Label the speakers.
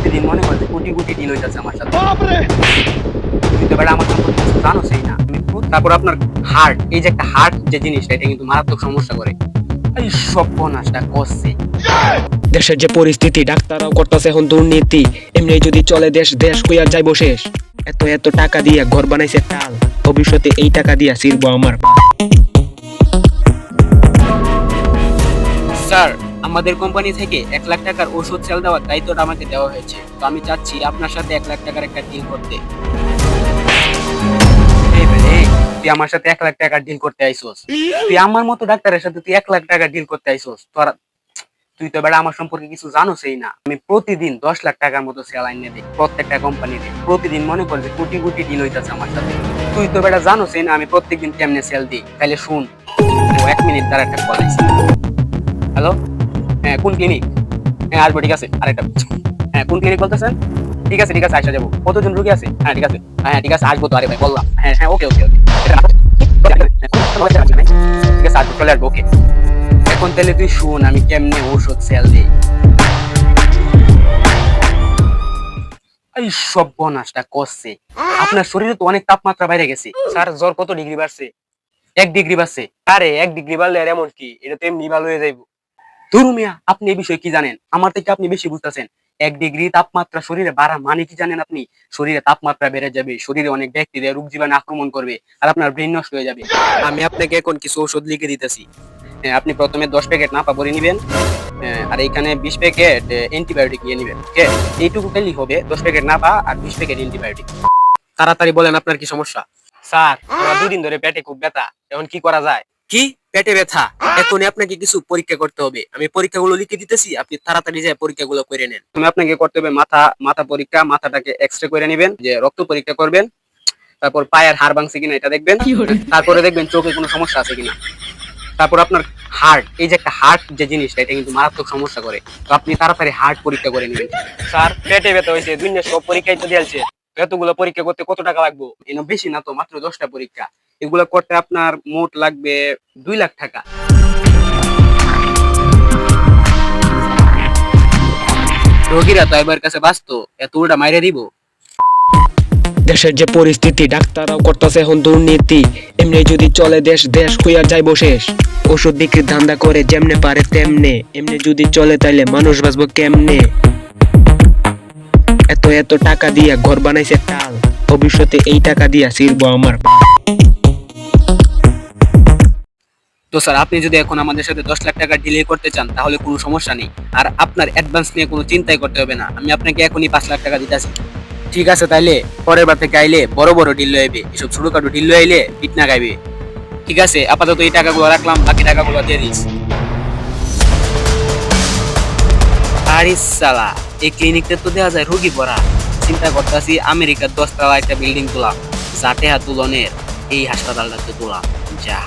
Speaker 1: প্রতিদিন মনে করছে কোটি কোটি ডিল হইতাছে আমার সাথে। তুই তো বেটা আমার সম্পর্কে কিছু জানো সেই না। তারপর আপনার হার্ট এই যে একটা হার্ট যে জিনিসটা এটা কিন্তু মারাত্মক সমস্যা করে। এই সর্বনাশটা করছে।
Speaker 2: দেশের যে পরিস্থিতি ডাক্তাররাও করতেছে এখন দুর্নীতি। এমনি যদি চলে দেশ দেশ কইয়া যাইব শেষ। এত এত টাকা দিয়া ঘর বানাইছে টাল ভবিষ্যতে এই টাকা দিয়া সিরবো আমার
Speaker 1: স্যার আমাদের কোম্পানি থেকে এক লাখ টাকার ওষুধ সেল দেওয়ার দায়িত্বটা আমাকে দেওয়া হয়েছে। তো আমি চাচ্ছি আপনার সাথে এক লাখ টাকার একটা ডিল করতে। তুই আমার সাথে এক লাখ টাকার ডিল করতে আইসোস। তুই আমার মতো ডাক্তারের সাথে তুই এক লাখ টাকা ডিল করতে আইসোস। তোরা, তুই তো বেটা আমার সম্পর্কে কিছু জানোসই না। আমি প্রতিদিন দশ লাখ টাকার মতো সেল আইনে দিই, প্রত্যেকটা কোম্পানিতে প্রতিদিন মনে কর যে কোটি কোটি ডিল হইতাছে আমার সাথে। তুই তো বেটা জানোসই না, আমি প্রত্যেকদিন কেমনে সেল দিই। তাহলে শুন এক মিনিট তার একটা কল হ্যালো হ্যাঁ কোন ক্লিনিক হ্যাঁ আসব, ঠিক আছে। আরেকটা হ্যাঁ কোন ক্লিনিক বলতেছেন? ঠিক আছে ঠিক আছে আসা যাব। কতজন রুগী আছে? হ্যাঁ ঠিক আছে। হ্যাঁ ঠিক আছে, আসব তো। আরে ভাই, বললাম। হ্যাঁ হ্যাঁ ওকে ওকে ওকে। ঠিক আছে, আসব, চলে আসব, ওকে। এখন তাহলে তুই শুন, আমি কেমনে ঔষধ সেল দিই। এই আপনার শরীরে তো অনেক তাপমাত্রা বাইরে গেছে। স্যার, জ্বর কত ডিগ্রি বাড়ছে? এক ডিগ্রি বাড়ছে। আরে, এক ডিগ্রি বাড়লে আর এমন কি? এটা তো এমনি ভালো হয়ে যাইব। ধরু মিয়া আপনি এই বিষয়ে কি জানেন? আমার থেকে আপনি বেশি বুঝতেছেন। এক ডিগ্রি তাপমাত্রা শরীরে বাড়া মানে কি জানেন আপনি? শরীরে তাপমাত্রা বেড়ে যাবে শরীরে অনেক ব্যাকটেরিয়া রোগ জীবাণু আক্রমণ করবে আর আপনার ব্রেন নষ্ট হয়ে যাবে। আমি আপনাকে এখন কিছু ওষুধ লিখে দিতেছি। হ্যাঁ, আপনি প্রথমে দশ প্যাকেট নাপা ভরে নিবেন। হ্যাঁ, আর এখানে বিশ প্যাকেট অ্যান্টিবায়োটিক নিয়ে নিবেন ওকে এইটুকু খেলেই হবে দশ প্যাকেট নাপা আর বিশ প্যাকেট অ্যান্টিবায়োটিক তাড়াতাড়ি বলেন আপনার কি সমস্যা? স্যার দুদিন ধরে পেটে খুব ব্যথা। এখন কি করা যায়? কি? পেটে ব্যথা। এখনই আপনাকে কিছু পরীক্ষা করতে হবে। আমি পরীক্ষাগুলো লিখে দিতেছি আপনি তাড়াতাড়ি যায় পরীক্ষাগুলো করে নেন। তুমি আপনাকে করতে হবে মাথা মাথা পরীক্ষা মাথাটাকে এক্সরে করে নেবেন যে রক্ত পরীক্ষা করবেন তারপর পায়ের হাড় ভাঙছে কিনা এটা দেখবেন তারপরে দেখবেন চোখে কোনো সমস্যা আছে কিনা। তারপর আপনার হার্ট এই যে একটা হার্ট যে জিনিসটা এটা কিন্তু মারাত্মক সমস্যা করে। তো আপনি তাড়াতাড়ি হার্ট পরীক্ষা করে নেবেন। স্যার পেটে ব্যথা হয়েছে দুনিয়া সব পরীক্ষাই তো দিয়েছে। এতগুলো পরীক্ষা করতে কত টাকা লাগবে? এনে বেশি না তো মাত্র দশটা পরীক্ষা। এগুলো করতে আপনার মোট লাগবে দুই লাখ টাকা। রোগীরা তো এবার কাছে বাঁচতো এত উল্টা মাইরে দিব।
Speaker 2: দেশের যে পরিস্থিতি, ডাক্তাররাও করতেছে এখন দুর্নীতি। এমনি যদি চলে দেশ দেশ কইয়া যাইব শেষ। ওষুধ বিক্রির ধান্দা করে যেমনে পারে তেমনে। এমনি যদি চলে তাইলে মানুষ বাঁচবো কেমনে? এত এত টাকা দিয়া ঘর বানাইছে টাল। ভবিষ্যতে এই টাকা দিয়া সিরবো আমার
Speaker 1: তো স্যার আপনি যদি এখন আমাদের সাথে দশ লাখ টাকা ডিলে করতে চান তাহলে কোনো সমস্যা নেই। আর আপনার অ্যাডভান্স নিয়ে কোনো চিন্তাই করতে হবে না। আমি আপনাকে এখনই পাঁচ লাখ টাকা দিতেছি ঠিক আছে তাইলে পরের বার থেকে আইলে বড় বড় ডিল লইবে এসব ছোটখাটো ডিল আইলে পিট না গাইবে। ঠিক আছে আপাতত এই টাকাগুলো রাখলাম বাকি টাকাগুলো দিয়ে দিস আরে সালা এই ক্লিনিকটা তো দেওয়া যায় রোগী ভরা। চিন্তা করতেছি আমেরিকার দশতলা একটা বিল্ডিং তোলা। যাতে হাত তুলনের এই হাসপাতালটাতে তোলা। যা।